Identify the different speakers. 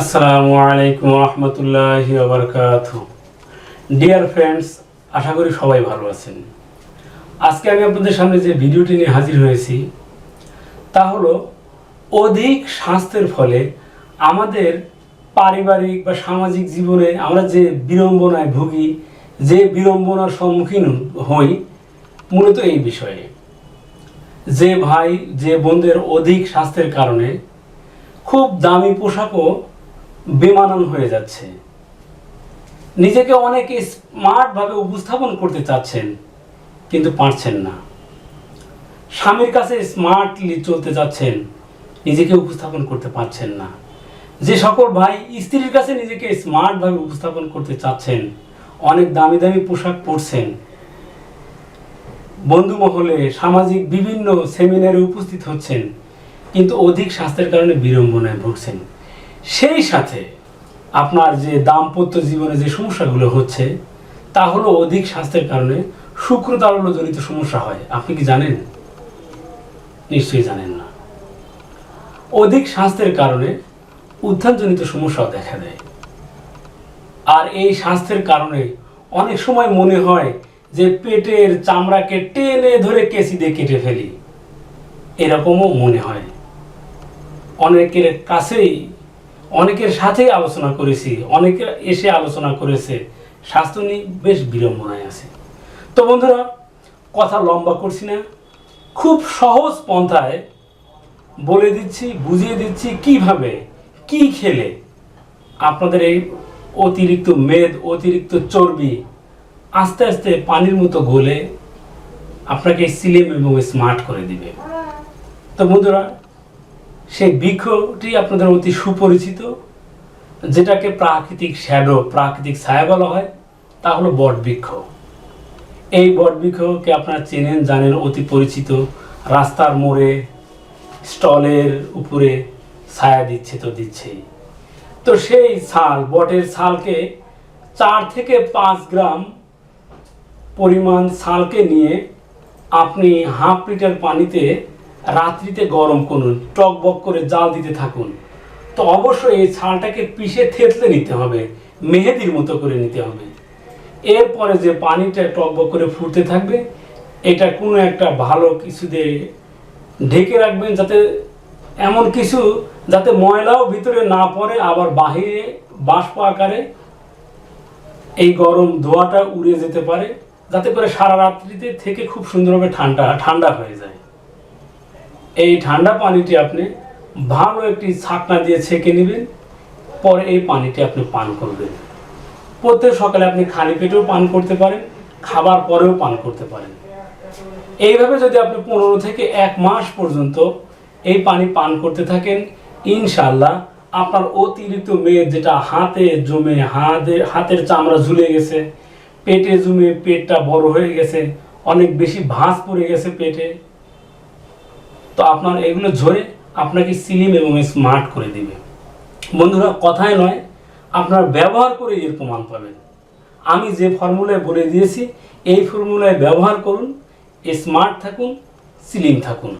Speaker 1: আসসালামু আলাইকুম রহমতুল্লাহি ওবরকাত ডিয়ার ফ্রেন্ডস আশা করি সবাই ভালো আছেন। আজকে আমি আপনাদের সামনে যে ভিডিওটি নিয়ে হাজির হয়েছি, তা হলো অধিক স্বাস্থ্যের ফলে আমাদের পারিবারিক বা সামাজিক জীবনে আমরা যে বিড়ম্বনায় ভুগি, যে বিড়ম্বনার সম্মুখীন হই, মূলত এই বিষয়ে। যে ভাই, যে বোনদের অধিক স্বাস্থ্যের কারণে খুব দামি পোশাকও বেমানান হয়ে যাচ্ছে। নিজেকে অনেক স্মার্টভাবে উপস্থাপন করতে চাচ্ছেন, কিন্তু পারছেন না। স্বামীর কাছে স্মার্টলি চলতে চাচ্ছেন, নিজেকে উপস্থাপন করতে পারছেন না। যে সকল ভাই স্ত্রীর কাছে নিজেকে স্মার্টভাবে উপস্থাপন করতে চাচ্ছেন, অনেক দামি দামি পোশাক পরছেন। বন্ধু মহলে সামাজিক বিভিন্ন সেমিনারে উপস্থিত হচ্ছেন, কিন্তু অধিক স্বাস্থ্যের কারণে বিড়ম্বনায় ভুগছেন। সেই সাথে আপনার যে দাম্পত্য জীবনে যে সমস্যাগুলো হচ্ছে, তা হলো অধিক স্বাস্থ্যের কারণে শুক্রতারল্যজনিত সমস্যা হয়। আপনি কি জানেন? নিশ্চয়ই জানেন না। অধিক স্বাস্থ্যের কারণে উত্থানজনিত সমস্যাও দেখা দেয়। আর এই স্বাস্থ্যের কারণে অনেক সময় মনে হয় যে পেটের চামড়াকে টেনে ধরে কেসি দিয়ে কেটে ফেলি। এরকমও মনে হয়। অনেকের কাছেই অনেকের সাথেই আলোচনা করেছি, অনেকে এসে আলোচনা করেছে। স্বাস্থ্য নিয়ে বেশ বিড়ম্বনায় আছে। তো বন্ধুরা, কথা লম্বা করছি না, খুব সহজ পন্থায় বলে দিচ্ছি, বুঝিয়ে দিচ্ছি কীভাবে, কি খেলে আপনাদের এই অতিরিক্ত মেদ, অতিরিক্ত চর্বি আস্তে আস্তে পানির মতো গলে আপনাকে স্লিম এবং স্মার্ট করে দিবে। তো বন্ধুরা সেই বৃক্ষটি আপনাদের অতি সুপরিচিত, যেটাকে প্রাকৃতিক শ্যাডো, প্রাকৃতিক ছায়া বলা হয়, তা হলো বট বৃক্ষ। এই বট বৃক্ষকে আপনারা চেনেন, জানেন, অতি পরিচিত। রাস্তার মোড়ে, স্টলের উপরে ছায়া দিচ্ছে তো দিচ্ছেই। তো সেই ছাল, বটের ছালকে চার থেকে পাঁচ গ্রাম পরিমাণ ছালকে নিয়ে আপনি হাফ লিটার পানিতে রাত্রিতে গরম করুন, টকবক করে জাল দিতে থাকুন। তো অবশ্যই এই ছালটাকে পিষে থেতলে নিতে হবে, মেহেদির মতো করে নিতে হবে। এরপরে যে পানিটা টকবক করে ফুটতে থাকবে, এটা কোনো একটা ভালো কিছু দিয়ে ঢেকে রাখবেন যাতে এমন কিছু যাতে ময়লাও ভিতরে না পড়ে, আবার বাহিরে বাষ্প আকারে এই গরম ধোঁয়াটা উড়ে যেতে পারে, যাতে করে সারা রাত্রিতে থেকে খুব সুন্দরভাবে ঠান্ডা ঠান্ডা হয়ে যায়। এই ঠান্ডা পানিটি আপনি ভালো একটি ছাকনা দিয়ে ছেঁকে নেবেন, পরে এই পানিটি আপনি পান করবেন। প্রত্যেক সকালে আপনি খালি পেটেও পান করতে পারেন, খাবার পরেও পান করতে পারেন। এইভাবে যদি আপনি পনেরো থেকে এক মাস পর্যন্ত এই পানি পান করতে থাকেন ইনশাল্লাহ আপনার অতিরিক্ত মেদ যেটা হাতে জমে, হাতে, হাতের চামড়া ঝুলে গেছে, পেটে জমে পেটটা বড় হয়ে গেছে, অনেক বেশি ভাঁজ পড়ে গেছে পেটে তো আপনার এগুলো ঝরে আপনাকে সিলিম এবং স্মার্ট করে দিবে। বন্ধুরা, কথায় নয়, আপনার ব্যবহার করে এর প্রমাণ পাবেন। আমি যে ফর্মুলায় বলে দিয়েছি, এই ফর্মুলায় ব্যবহার করুন, স্মার্ট থাকুন, সিলিম থাকুন।